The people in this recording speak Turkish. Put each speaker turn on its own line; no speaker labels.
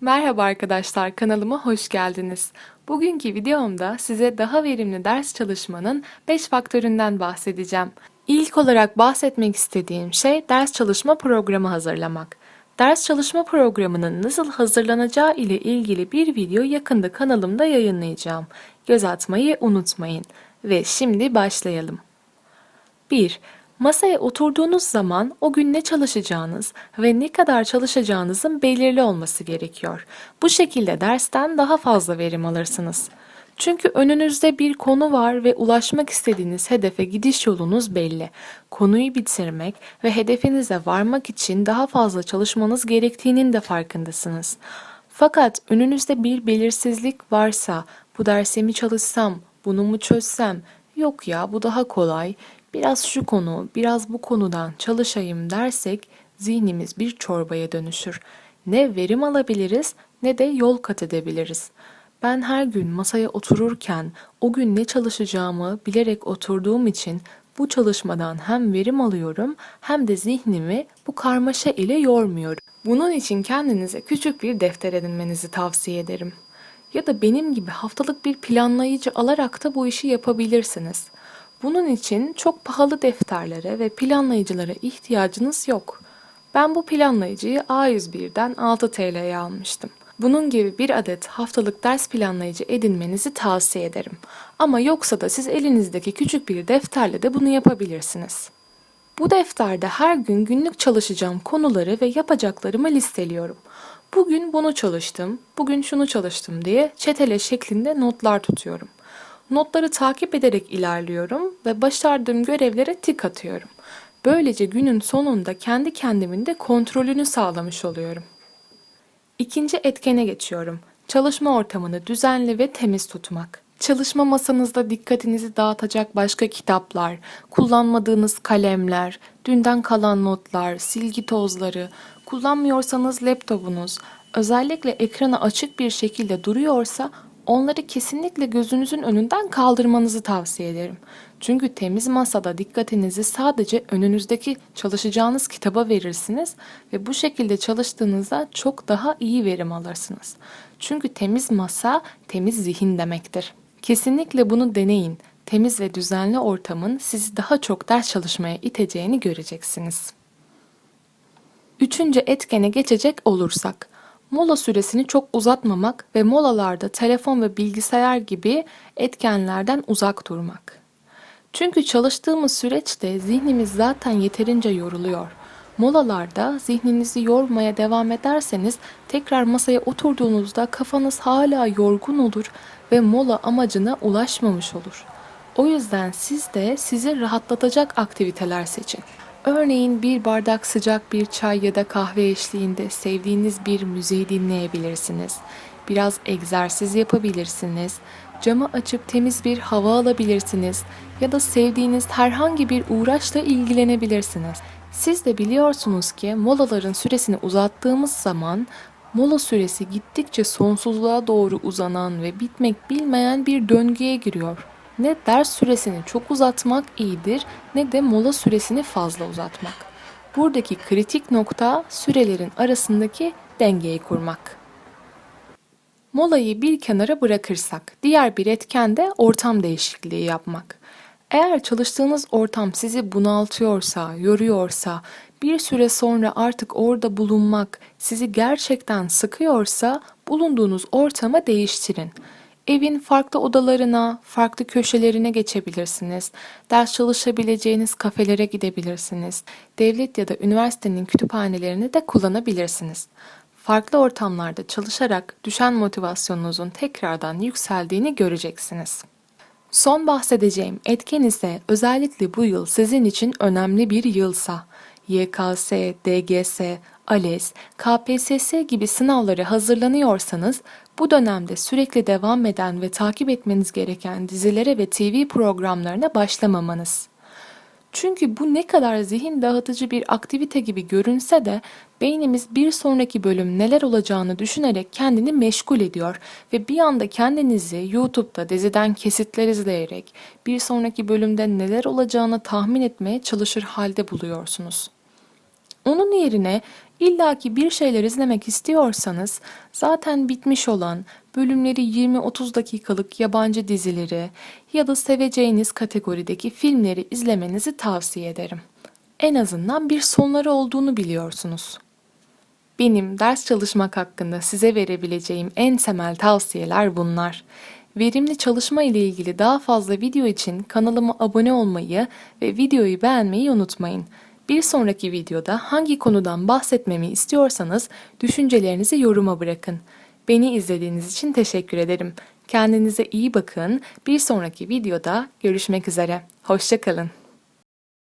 Merhaba arkadaşlar, kanalıma hoş geldiniz. Bugünkü videomda size daha verimli ders çalışmanın 5 faktöründen bahsedeceğim. İlk olarak bahsetmek istediğim şey ders çalışma programı hazırlamak. Ders çalışma programının nasıl hazırlanacağı ile ilgili bir video yakında kanalımda yayınlayacağım. Göz atmayı unutmayın. Ve şimdi başlayalım. 1. Masaya oturduğunuz zaman o gün ne çalışacağınız ve ne kadar çalışacağınızın belirli olması gerekiyor. Bu şekilde dersten daha fazla verim alırsınız. Çünkü önünüzde bir konu var ve ulaşmak istediğiniz hedefe gidiş yolunuz belli. Konuyu bitirmek ve hedefinize varmak için daha fazla çalışmanız gerektiğinin de farkındasınız. Fakat önünüzde bir belirsizlik varsa, bu derse mi çalışsam, bunu mu çözsem, yok ya bu daha kolay, biraz şu konu, biraz bu konudan çalışayım dersek zihnimiz bir çorbaya dönüşür. Ne verim alabiliriz ne de yol kat edebiliriz. Ben her gün masaya otururken o gün ne çalışacağımı bilerek oturduğum için bu çalışmadan hem verim alıyorum hem de zihnimi bu karmaşa ile yormuyorum. Bunun için kendinize küçük bir defter edinmenizi tavsiye ederim. Ya da benim gibi haftalık bir planlayıcı alarak da bu işi yapabilirsiniz. Bunun için çok pahalı defterlere ve planlayıcılara ihtiyacınız yok. Ben bu planlayıcıyı A101'den 6 TL'ye almıştım. Bunun gibi bir adet haftalık ders planlayıcı edinmenizi tavsiye ederim. Ama yoksa da siz elinizdeki küçük bir defterle de bunu yapabilirsiniz. Bu defterde her gün günlük çalışacağım konuları ve yapacaklarımı listeliyorum. Bugün bunu çalıştım, bugün şunu çalıştım diye çetele şeklinde notlar tutuyorum. Notları takip ederek ilerliyorum ve başardığım görevlere tik atıyorum. Böylece günün sonunda kendi kendimin de kontrolünü sağlamış oluyorum. İkinci etkene geçiyorum. Çalışma ortamını düzenli ve temiz tutmak. Çalışma masanızda dikkatinizi dağıtacak başka kitaplar, kullanmadığınız kalemler, dünden kalan notlar, silgi tozları, kullanmıyorsanız laptopunuz, özellikle ekranı açık bir şekilde duruyorsa onları kesinlikle gözünüzün önünden kaldırmanızı tavsiye ederim. Çünkü temiz masada dikkatinizi sadece önünüzdeki çalışacağınız kitaba verirsiniz ve bu şekilde çalıştığınızda çok daha iyi verim alırsınız. Çünkü temiz masa temiz zihin demektir. Kesinlikle bunu deneyin. Temiz ve düzenli ortamın sizi daha çok ders çalışmaya iteceğini göreceksiniz. Üçüncü etkene geçecek olursak, mola süresini çok uzatmamak ve molalarda telefon ve bilgisayar gibi etkenlerden uzak durmak. Çünkü çalıştığımız süreçte zihnimiz zaten yeterince yoruluyor. Molalarda zihninizi yormaya devam ederseniz tekrar masaya oturduğunuzda kafanız hala yorgun olur ve mola amacına ulaşmamış olur. O yüzden siz de sizi rahatlatacak aktiviteler seçin. Örneğin bir bardak sıcak bir çay ya da kahve eşliğinde sevdiğiniz bir müziği dinleyebilirsiniz. Biraz egzersiz yapabilirsiniz. Camı açıp temiz bir hava alabilirsiniz ya da sevdiğiniz herhangi bir uğraşla ilgilenebilirsiniz. Siz de biliyorsunuz ki molaların süresini uzattığımız zaman mola süresi gittikçe sonsuzluğa doğru uzanan ve bitmek bilmeyen bir döngüye giriyor. Ne ders süresini çok uzatmak iyidir ne de mola süresini fazla uzatmak. Buradaki kritik nokta sürelerin arasındaki dengeyi kurmak. Molayı bir kenara bırakırsak, diğer bir etken de ortam değişikliği yapmak. Eğer çalıştığınız ortam sizi bunaltıyorsa, yoruyorsa, bir süre sonra artık orada bulunmak sizi gerçekten sıkıyorsa bulunduğunuz ortamı değiştirin. Evin farklı odalarına, farklı köşelerine geçebilirsiniz. Ders çalışabileceğiniz kafelere gidebilirsiniz. Devlet ya da üniversitenin kütüphanelerini de kullanabilirsiniz. Farklı ortamlarda çalışarak düşen motivasyonunuzun tekrardan yükseldiğini göreceksiniz. Son bahsedeceğim etken ise özellikle bu yıl sizin için önemli bir yılsa, YKS, DGS, ALES, KPSS gibi sınavlara hazırlanıyorsanız bu dönemde sürekli devam eden ve takip etmeniz gereken dizilere ve TV programlarına başlamamanız. Çünkü bu ne kadar zihin dağıtıcı bir aktivite gibi görünse de beynimiz bir sonraki bölüm neler olacağını düşünerek kendini meşgul ediyor ve bir anda kendinizi YouTube'da diziden kesitler izleyerek bir sonraki bölümde neler olacağını tahmin etmeye çalışır halde buluyorsunuz. Onun yerine illaki bir şeyler izlemek istiyorsanız zaten bitmiş olan bölümleri 20-30 dakikalık yabancı dizileri ya da seveceğiniz kategorideki filmleri izlemenizi tavsiye ederim. En azından bir sonları olduğunu biliyorsunuz. Benim ders çalışmak hakkında size verebileceğim en temel tavsiyeler bunlar. Verimli çalışma ile ilgili daha fazla video için kanalıma abone olmayı ve videoyu beğenmeyi unutmayın. Bir sonraki videoda hangi konudan bahsetmemi istiyorsanız düşüncelerinizi yoruma bırakın. Beni izlediğiniz için teşekkür ederim. Kendinize iyi bakın. Bir sonraki videoda görüşmek üzere. Hoşçakalın.